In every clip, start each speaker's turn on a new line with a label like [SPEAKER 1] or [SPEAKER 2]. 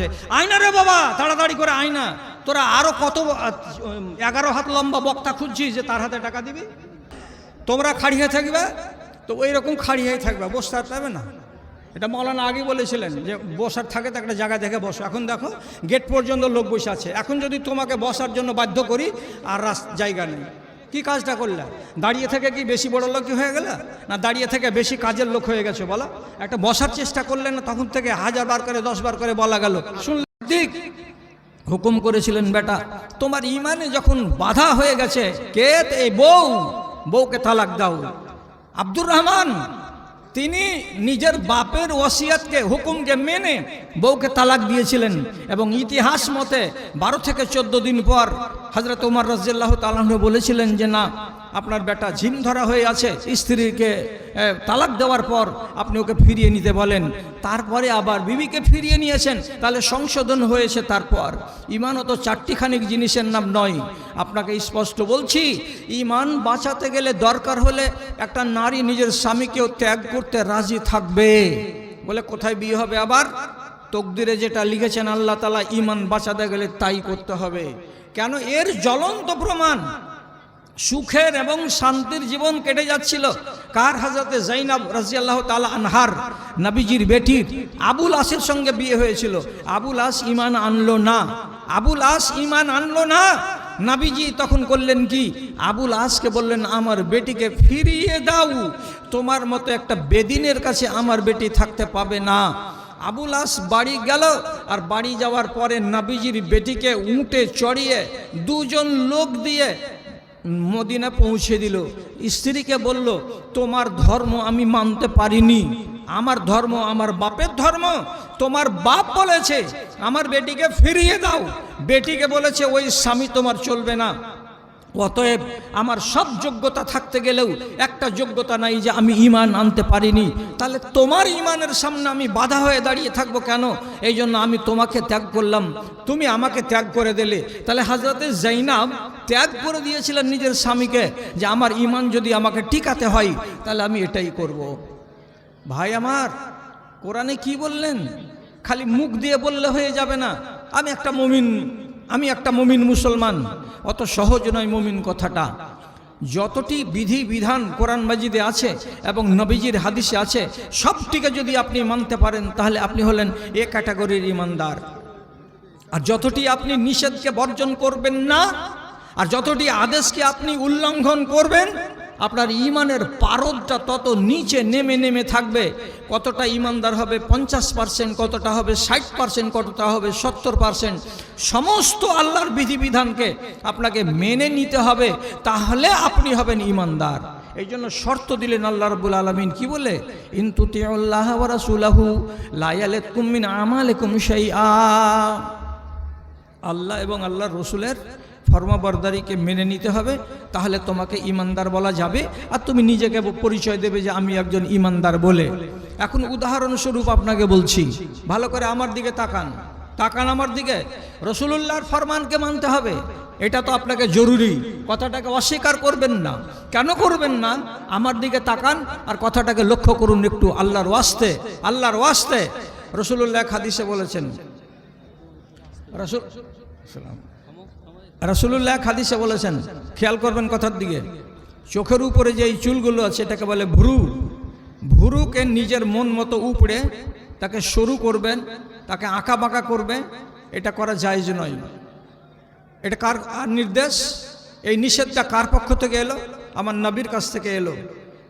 [SPEAKER 1] করেছে আয়না রে বাবা, তাড়াতাড়ি করে আয়না। তোরা আরও কত, এগারো হাত লম্বা বক্তা খুঁজছিস যে তার হাতে টাকা দিবি? তোমরা খাড়ি হয়ে থাকবে? তো ওই রকম খাড়ি হয়ে থাকবে, বসতে আর পাবে না। এটা মৌলানা আগে বলেছিলেন যে বসার থাকে তো একটা জায়গা দেখে বসো। এখন দেখো গেট পর্যন্ত লোক বসে আছে। এখন যদি তোমাকে বসার জন্য বাধ্য করি, আর রাস জায়গা নেই। কি কাজটা করলে? দাঁড়িয়ে থেকে কি বেশি বড় লোক হয়ে গেলে? না দাঁড়িয়ে থেকে বেশি কাজের লোক হয়ে গেছে বলো? একটা বসার চেষ্টা করলেন না, তখন থেকে হাজার বার করে, দশ বার করে বলা গেল। দিক হুকুম করেছিলেন, বেটা, তোমার ইমানে যখন বাধা হয়ে গেছে, কে এই বউ? বউকে তালাক দাও। আব্দুর রহমান? তিনি নিজের বাপের ওসিয়াতকে হুকুমকে মেনে বউকে তালাক দিয়েছিলেন এবং ইতিহাস মতে বারো থেকে চোদ্দ দিন পর হজরত উমর রাজিয়াল্লাহ তালাহ বলেছিলেন যে না আপনার বেটা ঝিম ধরা হয়ে আছে, স্ত্রীকে তালাক দেওয়ার পর আপনি ওকে ফিরিয়ে নিতে বলেন। তারপরে আবার বিবিকে ফিরিয়ে নিয়েছেন, তাহলে সংশোধন হয়েছে তারপর। ইমানও তো চারটিখানিক জিনিসের নাম নয়। আপনাকে স্পষ্ট বলছি, ইমান বাঁচাতে গেলে দরকার হলে একটা নারী নিজের স্বামীকেও ত্যাগ করতে রাজি থাকবে। বলে কোথায় বিয়ে হবে আবার? তকদিরে যেটা লিখেছেন, আল্লাহ তালা ইমান বাঁচাতে গেলে তাই করতে হবে। কেন? এর জ্বলন্ত প্রমাণ সুখের এবং শান্তির জীবন কেটে যাচ্ছিল। কার হাজরতে জাইনাব রাজিয়াল্লাহ তালা আনহার নবীজির বেটির আবুল আসের সঙ্গে বিয়ে হয়েছিল। আবুল আস ইমান আনলো না। আবুল আস ইমান আনলো না। নাবিজি তখন করলেন কি? আবুল আসকে বললেন, আমার বেটিকে ফিরিয়ে দাও। তোমার মতো একটা বেদিনের কাছে আমার বেটি থাকতে পাবে না। আবুল আস বাড়ি গেল আর বাড়ি যাওয়ার পরে নাবিজির বেটিকে উঁটে চড়িয়ে দুজন লোক দিয়ে মদিনা পৌঁছে দিল। স্ত্রীকে বলল, তোমার ধর্ম আমি মানতে পারিনি। আমার ধর্ম আমার বাপের ধর্ম। তোমার বাপ বলেছে, আমার বেটিকে ফিরিয়ে দাও। বেটিকে বলেছে, ওই স্বামী তোমার চলবে না। অতএব আমার সব যোগ্যতা থাকতে গেলেও একটা যোগ্যতা নাই যে আমি ইমান আনতে পারিনি। তাহলে তোমার ইমানের সামনে আমি বাধা হয়ে দাঁড়িয়ে থাকব কেন? এই জন্য আমি তোমাকে ত্যাগ করলাম। তুমি আমাকে ত্যাগ করে দিলে। তাহলে হাজরতে জাইনাব ত্যাগ করে দিয়েছিলেন নিজের স্বামীকে যে আমার ইমান যদি আমাকে টিকাতে হয়, তাহলে আমি এটাই করব। ভাই আমার, কোরআনে কি বললেন? খালি মুখ দিয়ে বললে হয়ে যাবে না। আমি একটা মমিন। আমি একটা মুমিন মুসলমান, অত সহজ নয় মুমিন কথাটা। যতটি বিধি বিধান কোরআন মাজিদে আছে এবং নবীজির হাদিসে আছে, সবটিকে যদি আপনি মানতে পারেন, তাহলে আপনি হলেন এ ক্যাটাগরির ইমানদার। আর যতটি আপনি নিষেধকে বর্জন করবেন না, আর যতটি আদেশকে আপনি উল্লঙ্ঘন করবেন আপনার ইমানের পারদটা তত নিচে নেমে নেমে থাকবে। কতটা ইমানদার হবে? পঞ্চাশ পার্সেন্ট কতটা হবে? ষাট পার্সেন্ট কতটা হবে? সত্তর পার্সেন্ট সমস্ত আল্লাহর বিধিবিধানকে আপনাকে মেনে নিতে হবে, তাহলে আপনি হবেন ইমানদার। এই জন্য শর্ত দিলেন আল্লাহ রবুল আলমিন। কি বলে ইন্তু তিউল্লাহ রাসুলাহু লায়ালে কুমিন আমালেকুম সেই আ আল্লাহ এবং আল্লাহর রসুলের ফর্মাবরদারিকে মেনে নিতে হবে, তাহলে তোমাকে ইমানদার বলা যাবে। আর তুমি নিজেকে পরিচয় দেবে যে আমি একজন ইমানদার বলে। এখন উদাহরণস্বরূপ আপনাকে বলছি, ভালো করে আমার দিকে তাকান। তাকান আমার দিকে। রসুলুল্লাহর ফরমানকে মানতে হবে। এটা তো আপনাকে জরুরি। কথাটাকে অস্বীকার করবেন না। কেন করবেন না? আমার দিকে তাকান আর কথাটাকে লক্ষ্য করুন একটু। আল্লাহর ওয়াস্তে আল্লাহর ওয়াস্তে। রসুলুল্লাহ হাদিসে বলেছেন, রসুল রসুল্লাহ হাদিসে বলেছেন, খেয়াল করবেন কথার দিকে, চোখের উপরে যে এই চুলগুলো আছে, এটাকে বলে ভুরু। ভুরুকে নিজের মন মতো উপড়ে তাকে সরু করবেন, তাকে আঁকা বাঁকা করবে এটা করা জায়জ নয়। এটা কার নির্দেশ? এই নিষেধটা কার পক্ষ থেকে এলো? আমার নবীর কাছ থেকে এলো।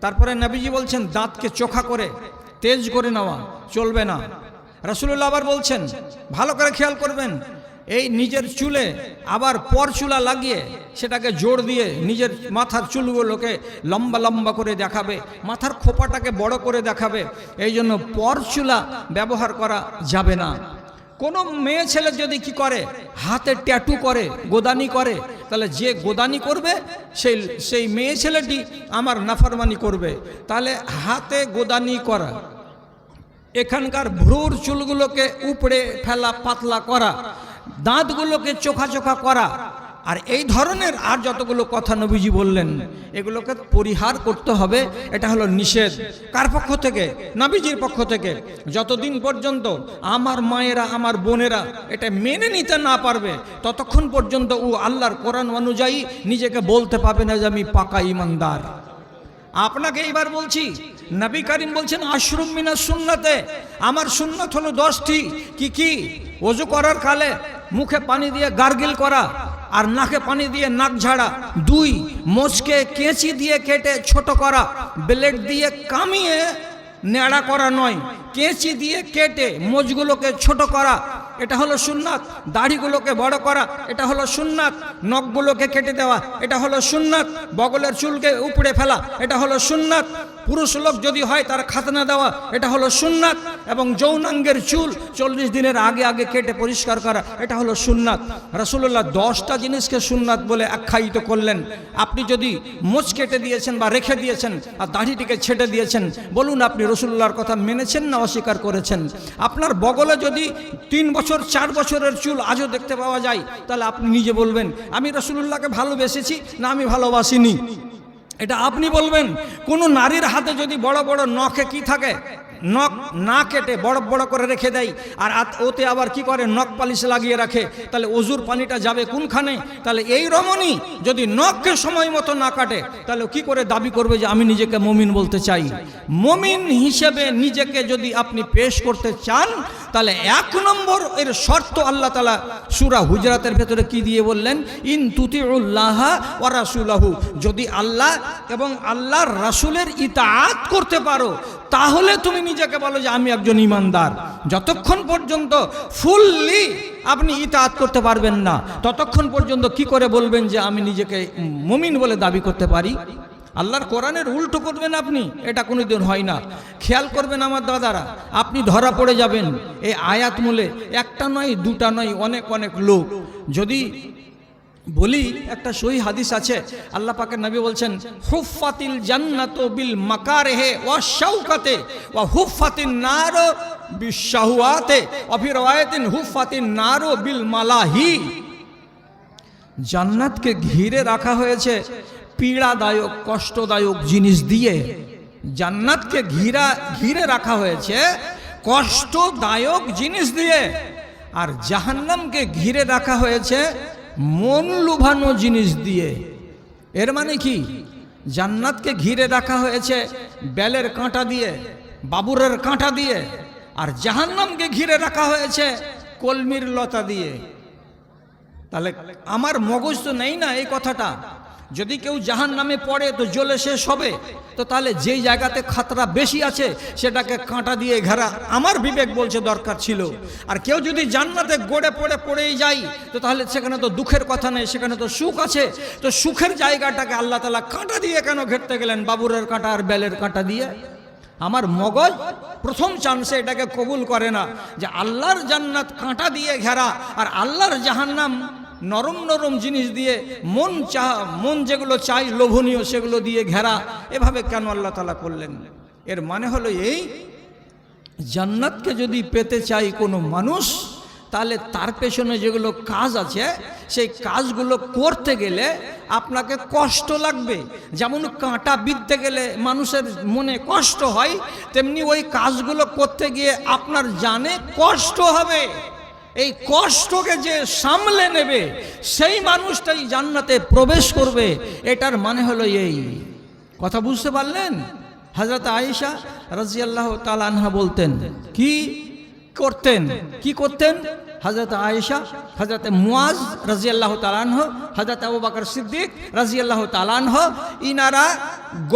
[SPEAKER 1] তারপরে নবীজি বলছেন, দাঁতকে চোখা করে, তেজ করে নেওয়া, চলবে না। রসুল্লাহ আবার বলছেন, ভালো করে খেয়াল করবেন এই নিজের চুলে আবার পর চুলা লাগিয়ে সেটাকে জোর দিয়ে নিজের মাথার চুলগুলোকে লম্বা লম্বা করে দেখাবে, মাথার খোপাটাকে বড় করে দেখাবে, এই জন্য পর চুলা ব্যবহার করা যাবে না। কোনো মেয়ে ছেলে যদি কি করে, হাতে ট্যাটু করে, গোদানি করে, তাহলে যে গোদানি করবে, সেই সেই মেয়ে ছেলেটি আমার নাফারমানি করবে। তাহলে হাতে গোদানি করা, এখানকার ভ্রুর চুলগুলোকে উপড়ে ফেলা, পাতলা করা দাঁতগুলোকে চোখা চোখা করা। আর এই ধরনের আর যতগুলো কথা নবীজি বললেন, এগুলোকে পরিহার করতে হবে, এটা হলো নিষেধ। কার পক্ষ থেকে? নবীজির পক্ষ থেকে। যতদিন পর্যন্ত আমার মায়েরা, আমার বোনেরা এটা মেনে নিতে না পারবে, ততক্ষণ পর্যন্ত ও আল্লাহর কোরআন অনুযায়ী নিজেকে বলতে পারবে না যে আমি পাকা ইমানদার। আপনাকে এইবার বলছি নবী করিম বলছেন, আশরুম মিনা সুন্নাতে। আমার সুন্নত হলো দশটি। কি কি? ওজু করার কালে মুখে পানি দিয়ে গার্গিল করা আর নাকে পানি দিয়ে নাক ঝাড়া। দুই মোচকে কেঁচি দিয়ে কেটে ছোট করা। ব্লেড দিয়ে কামিয়ে নেড়া করা নয়। কেঁচি দিয়ে কেটে মোজগুলোকে ছোট করা। এটা হলো সুন্নাত। দাড়িগুলোকে বড় করা। এটা হলো সুন্নাত। নখগুলোকে কেটে দেওয়া। এটা হলো সুন্নাত। বগলের চুলকে উপড়ে ফেলা। এটা হলো সুন্নাত। পুরুষ লোক যদি হয়, তার খাতনা দেওয়া, এটা হলো সুন্নাত। এবং যৌনাঙ্গের চুল চল্লিশ দিনের আগে আগে কেটে পরিষ্কার করা, এটা হলো সুন্নাত। রসুল্লাহ দশটা জিনিসকে সুন্নাত বলে আখ্যায়িত করলেন। আপনি যদি মোচ কেটে দিয়েছেন বা রেখে দিয়েছেন আর দাড়িটিকে ছেটে দিয়েছেন, বলুন আপনি রসুল্লাহর কথা মেনেছেন না অস্বীকার করেছেন? আপনার বগলে যদি তিন বছর, চার বছরের চুল আজও দেখতে পাওয়া যায়, তাহলে আপনি নিজে বলবেন, আমি রসুল্লাহকে ভালোবেসেছি না আমি ভালোবাসিনি? এটা আপনি বলবেন? কোনো নারীর হাতে যদি বড় বড় নখে কি থাকে? নখ না কেটে বড় বড় করে রেখে দেয়, আর ওতে আবার কি করে? নখ পালিশ লাগিয়ে রাখে। তাহলে অজুর পানিটা যাবে কোনখানে? তাহলে এই রমণী যদি নখকে সময় মতো না কাটে, তাহলে কি করে দাবি করবে যে আমি নিজেকে মমিন বলতে চাই? মমিন হিসেবে নিজেকে যদি আপনি পেশ করতে চান তাহলে এক নম্বর এর শর্ত আল্লাহ তালা সুরা হুজরাতের ভেতরে কি দিয়ে বললেন? ইন তুতিউল্লাহ ওয়া রাসূলাহু। যদি আল্লাহ এবং আল্লাহর রাসূলের ইতাআত করতে পারো, তাহলে তুমি নিজেকে বলো যে আমি একজন ইমানদার যতক্ষণ পর্যন্ত ফুললি আপনি ইতাআত করতে পারবেন না, ততক্ষণ পর্যন্ত কি করে বলবেন যে আমি নিজেকে মুমিন বলে দাবি করতে পারি? আল্লাহর কোরআনের উল্টো করবেন আপনি, এটা কোনোদিন হয় না। খেয়াল করবেন আমার দাদারা, আপনি ধরা পড়ে যাবেন। এই আয়াত মূলে একটা নয়, দুটা নয়, অনেক অনেক লোক। যদি বলি, একটা সহি হাদিস আছে, আল্লাহ পাকের নবী বলছেন হুফাতিল জান্নাত বিল মাকারেহে ওয়া শাউকাতে ওয়া হুফাতিন নার বিশাহুয়াতে অফি রওয়ায়াতিন হুফাতিন নার বিল মালাহি। জান্নাতকে ঘিরে রাখা হয়েছে পীড়াদায়ক, কষ্টদায়ক জিনিস দিয়ে জান্নাতকে ঘিরা, ঘিরে রাখা হয়েছে, কষ্টদায়ক জিনিস দিয়ে। আর জাহান্নামকে ঘিরে রাখা হয়েছে মন লুভানো জিনিস দিয়ে। এর মানে কি? জান্নাতকে ঘিরে রাখা হয়েছে বেলের কাঁটা দিয়ে, বাবুরের কাঁটা দিয়ে, আর জাহান্নামকে ঘিরে রাখা হয়েছে কলমির লতা দিয়ে। তাহলে আমার মগজ তো নেই না এই কথাটা। যদি কেউ জাহান নামে পড়ে, তো জ্বলে শেষ হবে। তো তাহলে যেই জায়গাতে খাতরা বেশি আছে, সেটাকে কাঁটা দিয়ে ঘেরা। আমার বিবেক বলছে দরকার ছিল। আর কেউ যদি জান্নাতে গড়ে পড়ে, পড়েই যায়, তো তাহলে সেখানে তো দুঃখের কথা নেই, সেখানে তো সুখ আছে। তো সুখের জায়গাটাকে আল্লাহ তালা কাঁটা দিয়ে কেন ঘেরতে গেলেন? বাবুরের কাঁটা আর বেলের কাঁটা দিয়ে? আমার মগজ প্রথম চান্সে এটাকে কবুল করে না, যে আল্লাহর জান্নাত কাঁটা দিয়ে ঘেরা। আর আল্লাহর জাহান্নাম নরম নরম জিনিস দিয়ে মন চা, মন যেগুলো চাই লোভনীয় সেগুলো দিয়ে ঘেরা, এভাবে কেন আল্লাহ তালা করলেন? এর মানে হলো এই, জান্নাতকে যদি পেতে চাই কোনো মানুষ, তাহলে তার পেছনে যেগুলো কাজ আছে, সেই কাজগুলো করতে গেলে আপনাকে কষ্ট লাগবে। যেমন কাঁটা বিঁধতে গেলে মানুষের মনে কষ্ট হয়, তেমনি ওই কাজগুলো করতে গিয়ে আপনার জানে কষ্ট হবে। এই কষ্টকে যে সামলে নেবে, সেই মানুষটাই জান্নাতে প্রবেশ করবে, এটার মানে হলো এই। কথা বুঝতে পারলেন? হজরত আয়েশা রাজিয়াল্লাহ তালানহা বলতেন, কি করতেন? কি করতেন? হজরত আয়েশা হজরত মুয়াজ রাজিয়াল্লাহ তালানহ হজরত আবু বাকর সিদ্দিক রাজিয়াল্লাহ তালানহ ইনারা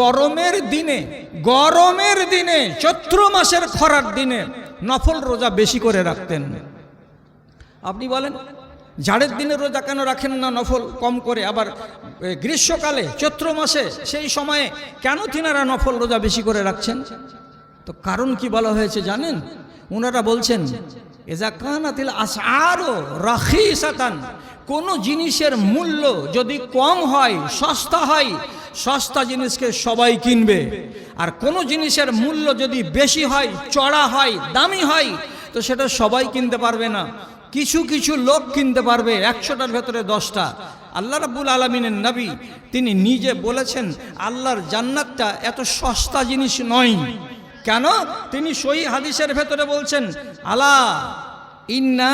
[SPEAKER 1] গরমের দিনে গরমের দিনে, চৈত্র মাসের খরার দিনে নফল রোজা বেশি করে রাখতেন। আপনি বলেন ঝাড়ের দিনে রোজা কেন রাখেন না নফল কম করে? আবার গ্রীষ্মকালে, চৈত্র মাসে, সেই সময়ে কেন তিনারা নফল রোজা বেশি করে রাখছেন? তো কারণ কি বলা হয়েছে জানেন? ওনারা বলছেন, এজা কানাতিল আসারও রাখি সাতান কোনো জিনিসের মূল্য যদি কম হয়, সস্তা হয়, সস্তা জিনিসকে সবাই কিনবে। আর কোনো জিনিসের মূল্য যদি বেশি হয়, চড়া হয়, দামি হয়, তো সেটা সবাই কিনতে পারবে না। কিছু কিছু লোক কিনতে পারবে, একশোটার ভেতরে দশটা। আল্লাহ রাবুল আলমিনের নবী, তিনি নিজে বলেছেন, আল্লাহর জান্নাতটা এত সস্তা জিনিস নয়। কেন? তিনি সই হাদিসের ভেতরে বলছেন, আলা ইন্না